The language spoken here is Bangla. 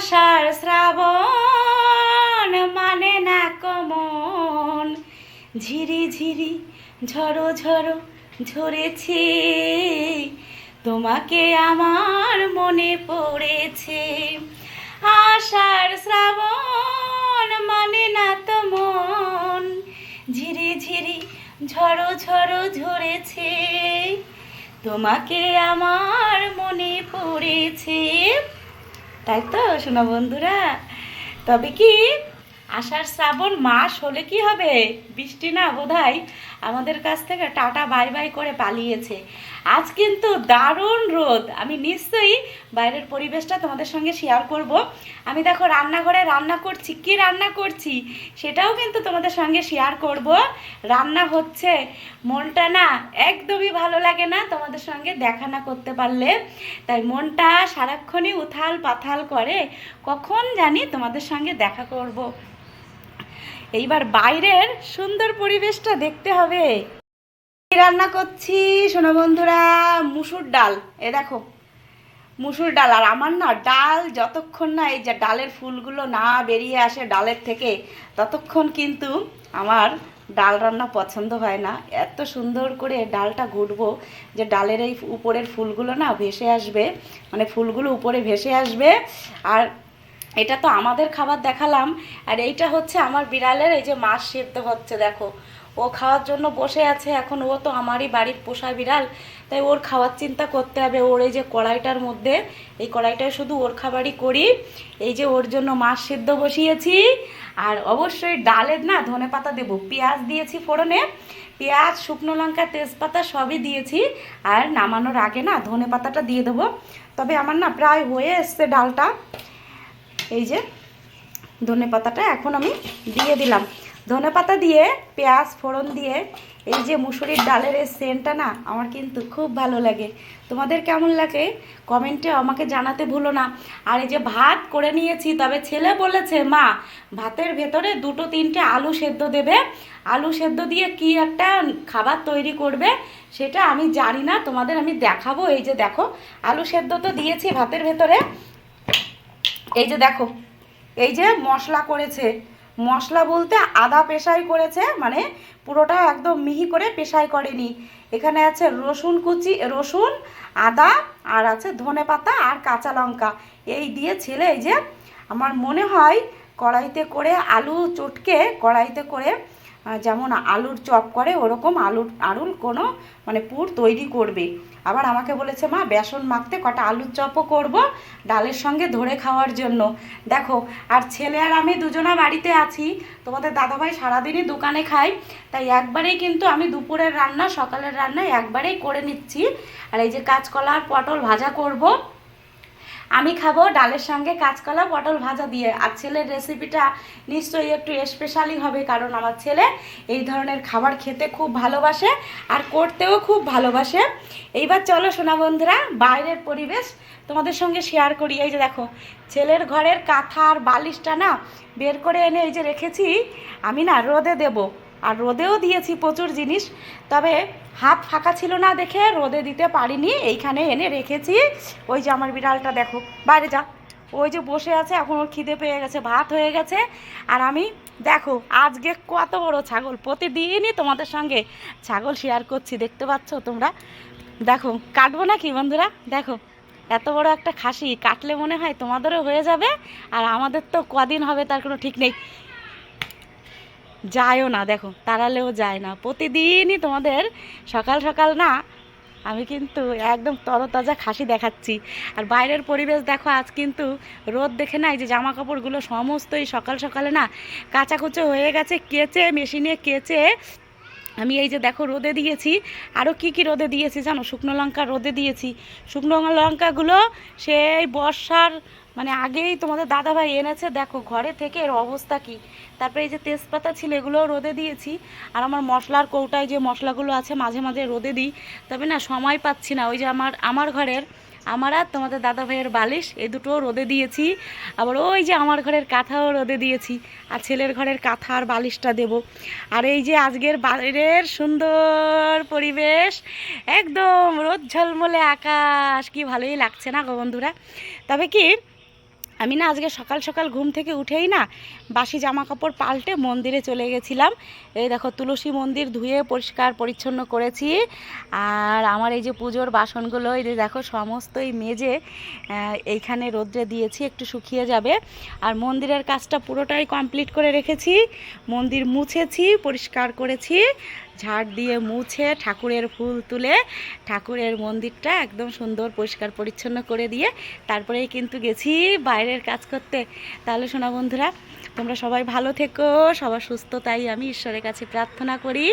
আষাঢ় শ্রাবণ মানে না কমন। ঝিরি ঝিরি ঝড়ো ঝড়ো ঝরেছে, তোমাকে আমার মনে পড়েছে। আষাঢ় শ্রাবণ মানে না তো মন। ঝিরি ঝিরি ঝড়ো ঝড়ো ঝরেছে, তোমাকে আমার মনে পড়েছে। তাই তো, শোনা বন্ধুরা। তবে কি, আষাঢ় শ্রাবণ মাস হলে কি হবে? বৃষ্টি না বোধ আমাদের কাছ থেকে টাটা বাই বাই করে পালিয়েছে। আজ কিন্তু দারুণ রোদ। আমি নিশ্চয়ই বাইরের পরিবেশটা তোমাদের সঙ্গে শেয়ার করব। আমি দেখো রান্নাঘরে রান্না করছি, কি রান্না করছি সেটাও কিন্তু তোমাদের সঙ্গে শেয়ার করব। রান্না হচ্ছে মনটা না একদমই ভালো লাগে না তোমাদের সঙ্গে দেখা না করতে পারলে। তাই মনটা সারাক্ষণই উথাল পাথাল করে, কখন জানি তোমাদের সঙ্গে দেখা করব। এইবার বাইরের সুন্দর পরিবেশটা দেখতে হবে। রান্না করছি? শোনো বন্ধুরা, মুসুর ডাল। এ দেখো, মুসুর ডাল। আর আমার না ডাল যতক্ষণ না এই যে ডালের ফুলগুলো না বেরিয়ে আসে ডালের থেকে, ততক্ষণ কিন্তু আমার ডাল রান্না পছন্দ হয় না। এত সুন্দর করে ডালটা ঘুটবো যে ডালের এই উপরের ফুলগুলো না ভেসে আসবে মানে ফুলগুলো উপরে ভেসে আসবে। আর এটা তো আমাদের খাবার দেখালাম, আর এইটা হচ্ছে আমার বিড়ালের, এই যে মাছ সেদ্ধ হচ্ছে, দেখো। ও খাওয়ার জন্য বসে আছে, এখন ও তো আমারই বাড়ির পোষা বিড়াল, তাই ওর খাওয়ার চিন্তা করতে হবে। ওর এই যে কড়াইটার মধ্যে, এই কড়াইটায় শুধু ওর খাবারই করি, এই যে ওর জন্য মাছ সেদ্ধ বসিয়েছি, আর অবশ্যই ডালের না ধনে পাতা দেবো। পেঁয়াজ দিয়েছি ফোড়নে, পেঁয়াজ, শুকনো লঙ্কা, তেজপাতা সবই দিয়েছি, আর নামানোর আগে না ধনে পাতাটা দিয়ে দেবো। তবে আমার না প্রায় হয়ে এসছে ডালটা। এই যে ধনে পাতাটা এখন আমি দিয়ে দিলাম। ধনে পাতা দিয়ে, পেঁয়াজ ফোড়ন দিয়ে, এই যে মুসুরির ডালের এই সেন্টটা না আমার কিন্তু খুব ভালো লাগে। তোমাদের কেমন লাগে? কমেন্টে আমাকে জানাতে ভুলো না। আর এই যে ভাত করে নিয়েছি, তবে ছেলে বলেছে, মা, ভাতের ভেতরে দুটো তিনটে আলু সেদ্ধ দেবে। আলু সেদ্ধ দিয়ে কি একটা খাবার তৈরি করবে সেটা আমি জানি না। তোমাদের আমি দেখাবো। এই যে দেখো, আলু সেদ্ধ তো দিয়েছি ভাতের ভেতরে। এই যে দেখো, এই যে মশলা করেছে, মশলা বলতে আদা পেশাই করেছে মানে পুরোটা একদম মিহি করে পেশাই করেনি। এখানে আছে রসুন কুচি, রসুন, আদা, আর আছে ধনে পাতা আর কাঁচা লঙ্কা। এই দিয়ে ছেলে এই যে, আমার মনে হয় কড়াইতে করে আলু চটকে কড়াইতে করে যেমন আলুর চপ করে, ওরকম আলুর আলুর কোনো মানে পুর তৈরি করবে। আবার আমাকে বলেছে, মা, বেসন মাখতে কটা আলুর চপও করব ডালের সঙ্গে ধরে খাওয়ার জন্য। দেখো, আর ছেলে আর আমি দুজনা বাড়িতে আছি। তোমাদের দাদাভাই সারাদিনই দোকানে খাই তাই একবারেই কিন্তু আমি দুপুরের রান্না, সকালের রান্না একবারেই করে নিচ্ছি। আর এই যে কাঁচকলা আর পটল ভাজা করব। আমি খাব ডালের সঙ্গে কাঁচকলা, পটল ভাজা দিয়ে। আর ছেলের রেসিপিটা নিশ্চয়ই একটু স্পেশালি হবে, কারণ আমার ছেলে এই ধরনের খাবার খেতে খুব ভালোবাসে আর করতেও খুব ভালোবাসে। এইবার চলো সোনা বন্ধুরা, বাইরের পরিবেশ তোমাদের সঙ্গে শেয়ার করি। এই যে দেখো, ছেলের ঘরের কাঁথা আর বালিশটা না বের করে এনে এই যে রেখেছি, আমি না রোদে দেব। আর রোদেও দিয়েছি প্রচুর জিনিস। তবে হাত ফাঁকা ছিল না দেখে রোদে দিতে পারিনি। এইখানে এনে রেখেছি। ওই যে আমার বিড়ালটা দেখো। বাইরে যা। ওই যে বসে আছে, এখন ওর খিদে পেয়ে গেছে, ভাত হয়ে গেছে। আর আমি, দেখো, আজকে কত বড় ছাগল। প্রতিদিনই তোমাদের সঙ্গে ছাগল শেয়ার করছি, দেখতে পাচ্ছ তোমরা? দেখো, কাটবো নাকি বন্ধুরা? দেখো, এত বড় একটা খাসি। কাটলে মনে হয় তোমাদেরও হয়ে যাবে, আর আমাদের তো কদিন হবে, তার কোনো ঠিক নেই। যায়ও না, দেখো, তাড়ালেও যায় না। প্রতিদিনই তোমাদের সকাল সকাল না, আমি কিন্তু একদম তরতাজা খাসি দেখাচ্ছি। আর বাইরের পরিবেশ দেখো, আজ কিন্তু রোদ দেখে নাই যে জামা কাপড়গুলো সমস্তই সকাল সকালে না কাচাকুচো হয়ে গেছে, কেচে, মেশিনে কেচে আমি এই যে দেখো রোদে দিয়েছি। আরও কি কি রোদে দিয়েছি জানো? শুকনো লঙ্কা রোদে দিয়েছি। শুকনো লঙ্কাগুলো সেই বর্ষার মানে আগেই তোমাদের দাদাভাই এনেছে। দেখো ঘরে থেকে এর অবস্থা কি? তারপরে এই যে তেজপাতা ছিল, এগুলোও রোদে দিয়েছি। আর আমার মশলার কৌটায় যে মশলাগুলো আছে, মাঝে মাঝে রোদে দিই। তবে না, সময় পাচ্ছি না। ওই যে আমার আমার ঘরের আমার আর তোমাদের দাদা ভাইয়ের বালিশ, এই দুটো রোদে দিয়েছি। আবার ওই যে আমার ঘরের কাঁথাও রোদে দিয়েছি। আর ছেলের ঘরের কাঁথা আর বালিশটা দেব। আর এই যে আজকের বাইরের সুন্দর পরিবেশ, একদম রোদ ঝলমলে আকাশ। কি ভালোই লাগছে না গো বন্ধুরা? তবে কি আমি না আজকে সকাল সকাল ঘুম থেকে উঠেই না বাসি জামা কাপড় পাল্টে মন্দিরে চলে গেছিলাম। এই দেখো তুলসী মন্দির ধুয়ে পরিষ্কার পরিচ্ছন্ন করেছি। আর আমার এই যে পুজোর বাসনগুলো, এই যে দেখো সমস্তই মেজে এইখানে রোদ্রে দিয়েছি, একটু শুকিয়ে যাবে। আর মন্দিরের কাজটা পুরোটাই কমপ্লিট করে রেখেছি, মন্দির মুছেছি, পরিষ্কার করেছি। ঝাড় দিয়ে মুছে ঠাকুরের ফুল তুলে ঠাকুরের মন্দিরটা একদম সুন্দর, পরিষ্কার, পরিচ্ছন্ন করে দিয়ে তারপরেই কিন্তু গেছি বাইরের কাজ করতে। তাহলে শোনা বন্ধুরা, তোমরা সবাই ভালো থেকো, সবার সুস্থতাই আমি ঈশ্বরের কাছে প্রার্থনা করি।